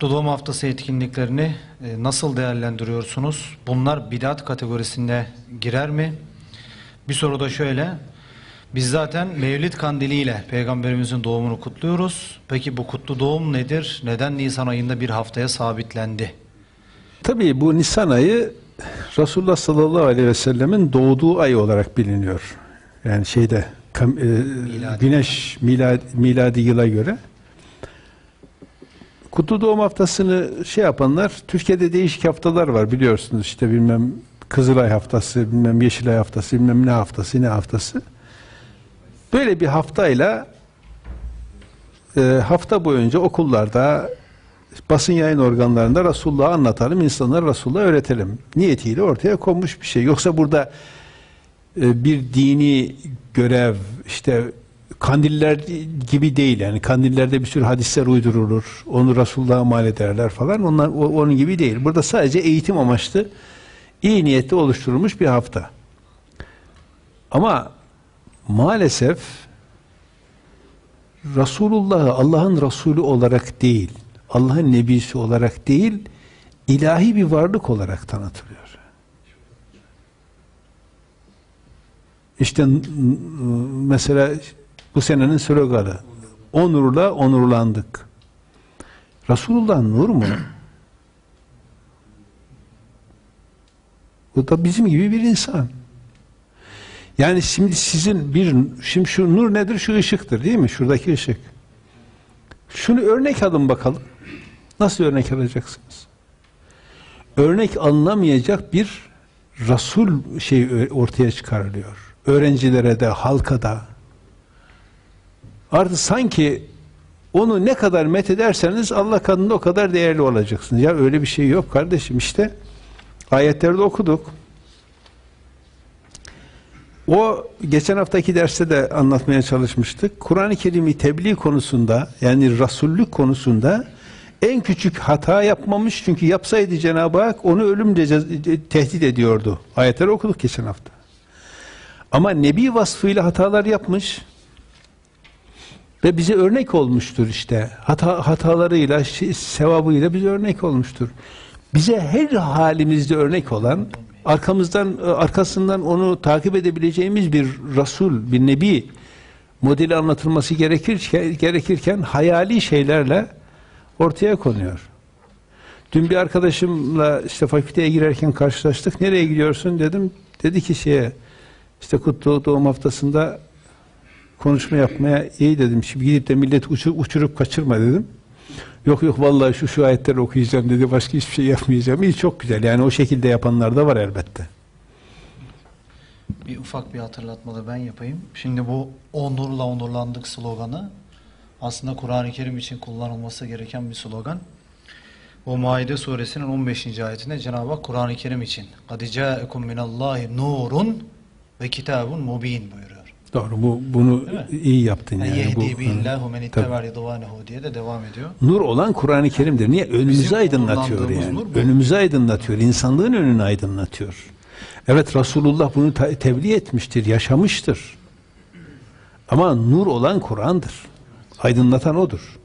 Doğum Haftası etkinliklerini e, nasıl değerlendiriyorsunuz? Bunlar bidat kategorisinde girer mi? Bir soru da şöyle. Biz zaten Mevlid kandiliyle Peygamberimizin doğumunu kutluyoruz. Peki bu kutlu doğum nedir? Neden Nisan ayında bir haftaya sabitlendi? Tabii bu Nisan ayı Resulullah sallallahu aleyhi ve sellemin doğduğu ay olarak biliniyor. Yani şeyde kam- e, Miladi. güneş miladi, miladi yıla göre. Kutlu Doğum Haftası'nı şey yapanlar, Türkiye'de değişik haftalar var biliyorsunuz. İşte bilmem Kızılay Haftası, bilmem Yeşilay Haftası, bilmem ne haftası, ne haftası. Böyle bir haftayla e, hafta boyunca okullarda, basın yayın organlarında Resulullah'ı anlatalım, insanlara Resulullah'ı öğretelim. Niyetiyle ortaya konmuş bir şey. Yoksa burada e, bir dini görev, işte kandiller gibi değil yani kandillerde bir sürü hadisler uydurulur. Onu Resulullah'a mal ederler falan. Onlar onun gibi değil. Burada sadece eğitim amaçlı iyi niyetli oluşturulmuş bir hafta. Ama maalesef Resulullah'ı Allah'ın Resulü olarak değil, Allah'ın Nebisi olarak değil, ilahi bir varlık olarak tanıtılıyor. İşte mesela bu senenin sloganı onurla onurlandık. Resulullah nur mu? O da bizim gibi bir insan. Yani şimdi sizin bir şimdi şu nur nedir? Şu ışıktır değil mi? Şuradaki ışık. Şunu örnek alın bakalım. Nasıl örnek alacaksınız? Örnek alınamayacak bir Rasul şey ortaya çıkarılıyor. Öğrencilere de, halka da. Artık sanki onu ne kadar met ederseniz Allah katında o kadar değerli olacaksınız. Ya öyle bir şey yok kardeşim işte. Ayetlerde okuduk. O geçen haftaki derste de anlatmaya çalışmıştık. Kur'an-ı Kerim'i tebliğ konusunda yani rasullük konusunda en küçük hata yapmamış çünkü yapsaydı Cenab-ı Hak onu ölümle tehdit ediyordu. Ayetleri okuduk geçen hafta. Ama nebi vasfıyla hatalar yapmış ve bize örnek olmuştur işte. Hata, hatalarıyla, sevabıyla bize örnek olmuştur. Bize her halimizde örnek olan, arkamızdan arkasından onu takip edebileceğimiz bir Resul, bir Nebi modeli anlatılması gerekirken, gerekirken hayali şeylerle ortaya konuyor. Dün bir arkadaşımla işte fakülteye girerken karşılaştık. Nereye gidiyorsun dedim. Dedi ki şeye işte kutlu doğum haftasında konuşma yapmaya iyi dedim. Şimdi gidip de millet uçurup, uçurup kaçırma dedim. Yok yok vallahi şu şu ayetleri okuyacağım dedi. Başka hiçbir şey yapmayacağım. İyi çok güzel. Yani o şekilde yapanlar da var elbette. Bir ufak bir hatırlatma da ben yapayım. Şimdi bu onurla onurlandık sloganı aslında Kur'an-ı Kerim için kullanılması gereken bir slogan. Bu Maide suresinin 15. ayetinde Cenab-ı Hak Kur'an-ı Kerim için قَدْ جَاءَكُمْ مِنَ اللّٰهِ nurun ve kitabun mubin buyuruyor. Doğru. Bu bunu iyi yaptın Yani yani. Bu, billahu men diye de devam ediyor. Nur olan Kur'an-ı Kerim'dir. Niye? Önümüzü Bizim aydınlatıyor yani. Önümüzü aydınlatıyor. İnsanlığın önünü aydınlatıyor. Evet Resulullah bunu tebliğ etmiştir, yaşamıştır. Ama nur olan Kur'an'dır. Aydınlatan odur.